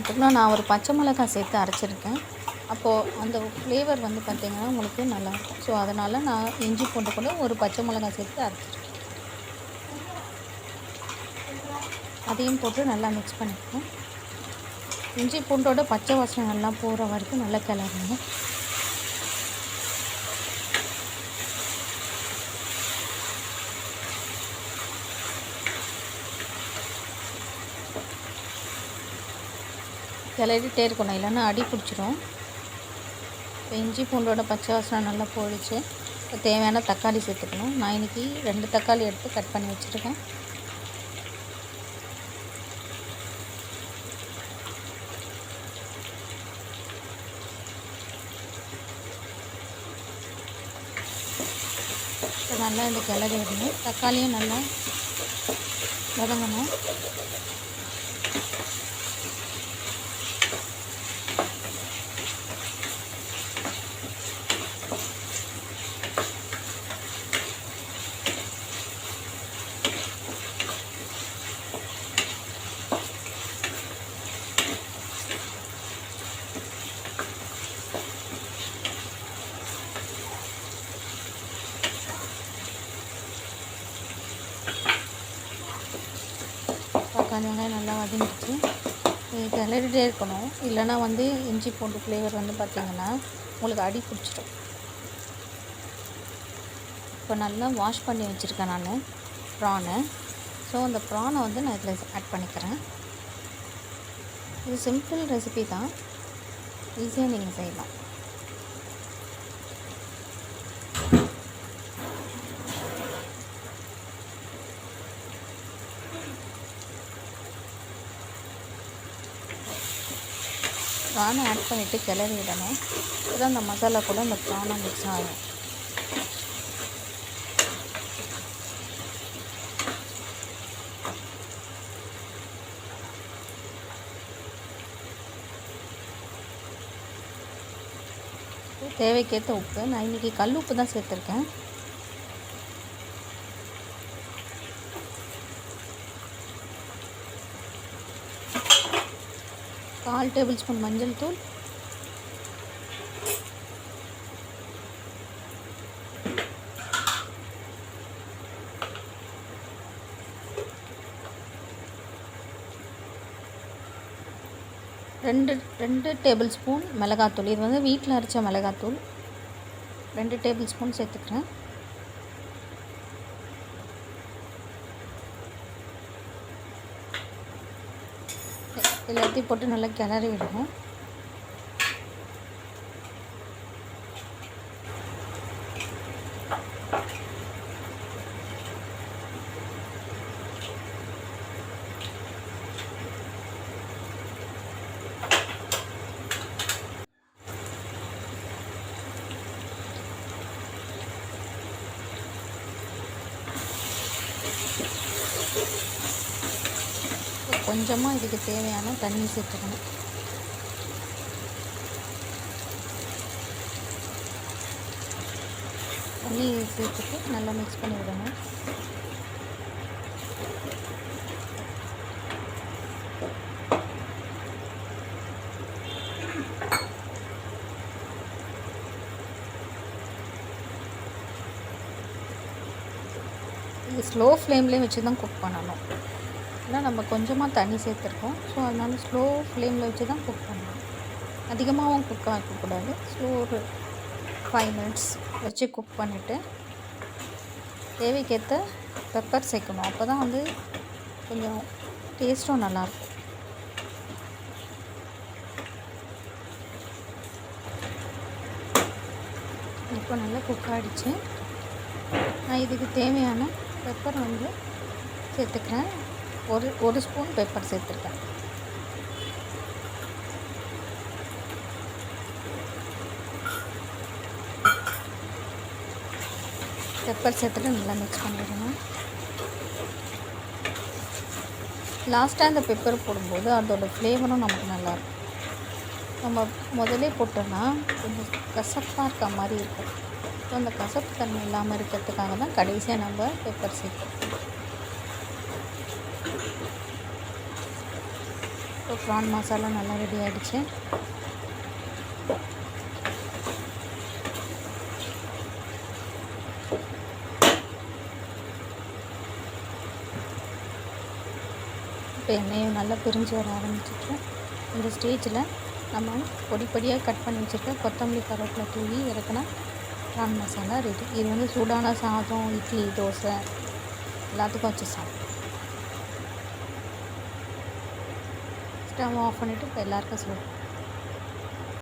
சேர்த்துக்கணும் நான் ஒரு பச்சை மிளகாய் சேர்த்து அரைச்சிருக்கேன். அப்போது அந்த ஃப்ளேவர் வந்து பார்த்திங்கன்னா உங்களுக்கு நல்லாயிருக்கும் ஸோ அதனால் நான் இஞ்சி பூண்டு கூட ஒரு பச்சை மிளகாய் சேர்த்து அரைச்சிருக்கேன். அதையும் போட்டு நல்லா மிக்ஸ் பண்ணிக்கணும். இஞ்சி பூண்டோட பச்சை வாசனை நல்லா போகிற வரைக்கும் நல்லா கிளறணும். கிளறிட்டே இருக்கணும். இல்லைன்னா அடி பிடிச்சிரும். இப்போ இஞ்சி பூண்டோட பச்சை வாசனை நல்லா போயிடுச்சு. இப்போ தேவையான தக்காளி சேர்த்துக்கணும். நான் இன்றைக்கி ரெண்டு தக்காளி எடுத்து கட் பண்ணி வச்சுருக்கேன். இப்போ நல்லா இந்த கிளறி விடணும் தக்காளியும் நல்லா வதங்கணும். வெங்காயம் நல்லா வதங்கிடுச்சு. கிளறிட்டே இருக்கணும். இல்லைன்னா வந்து இஞ்சி பூண்டு ஃப்ளேவர் வந்து பார்த்திங்கன்னா உங்களுக்கு அடி பிடிச்சிடும். இப்போ நல்லா வாஷ் பண்ணி வச்சுருக்கேன் நான் ப்ரானை ஸோ அந்த ப்ரானை வந்து நான் இதில் ஆட் பண்ணிக்கிறேன். இது சிம்பிள் ரெசிபி தான். ஈஸியாக நீங்கள் செய்யலாம். ப்ரானை ஆட் பண்ணிவிட்டு கிளறி விடணும். இப்போ அந்த மசாலா கூட அந்த ப்ரானை மிக்ஸ் ஆகும். தேவைக்கேற்ற உப்பு. நான் இன்றைக்கி கல் உப்பு தான் சேர்த்துருக்கேன். கால் டேபிள் ஸ்பூன் மஞ்சள் தூள். ரெண்டு ரெண்டு டேபிள் ஸ்பூன் மிளகாத்தூள். இது வந்து வீட்டில் அரைச்ச மிளகாத்தூள். ரெண்டு டேபிள் ஸ்பூன் சேர்த்துக்கிறேன். எல்லாத்தையும் போட்டு நல்லா கிளறி விடணும். கொஞ்சமாக இதுக்கு தேவையான தண்ணி சேர்த்துக்கணும். தண்ணி சேர்த்துட்டு நல்லா மிக்ஸ் பண்ணி விடணும். இது ஸ்லோ ஃப்ளேம்லேயும் வச்சு தான் குக் பண்ணணும். ஏன்னா நம்ம கொஞ்சமாக தண்ணி சேர்த்துருக்கோம். ஸோ அதனால் ஸ்லோ ஃப்ளேமில் வச்சு தான் குக் பண்ணணும் அதிகமாகவும் குக் ஆக்கக்கூடாது. ஸ்லோ ஒரு ஃபைவ் மினிட்ஸ் வச்சு குக் பண்ணிவிட்டு தேவைக்கேற்ற பெப்பர் சேர்க்கணும். அப்போ தான் வந்து கொஞ்சம் டேஸ்ட்டும் நல்லாயிருக்கும். இப்போ நல்லா குக் ஆகிடுச்சு நான் இதுக்கு தேவையான பெப்பர் வந்து சேர்த்துக்கிறேன். ஒரு ஒரு ஸ்பூன் பெப்பர் சேர்த்துருக்கேன். பெப்பர் சேர்த்துட்டு நல்லா மிக்ஸ் பண்ணிடணும். லாஸ்ட்டாக இந்த பெப்பர் போடும்போது அதோட ஃப்ளேவரும் நமக்கு நல்லாயிருக்கும் நம்ம முதலே போட்டோன்னா கொஞ்சம் கசப்பாக இருக்க மாதிரி இருக்கும். ஸோ அந்த கசப்பு தன்மை இல்லாமல் இருக்கிறதுக்காக தான் கடைசியாக நம்ம பெப்பர் சேர்க்கணும் ஸோ ப்ரான் மசாலா நல்லா ரெடி ஆகிடுச்சு இப்போ எண்ணெயும் நல்லா பிரிஞ்சு வர ஆரம்பிச்சிட்டு இந்த ஸ்டேஜில் நம்ம பொடிப்படியாக கட் பண்ணி வச்சுருக்க கொத்தமல்லி கருவேப்பிலை தூவி இறக்குனா ப்ரான் மசாலா ரெடி இது வந்து சூடான சாதம் இட்லி தோசை எல்லாத்துக்கும் வச்சு சாப்பிடும் ஸ்டவ் ஆஃப் பண்ணிவிட்டு இப்போ எல்லாருக்கும் சொல்லுவோம்.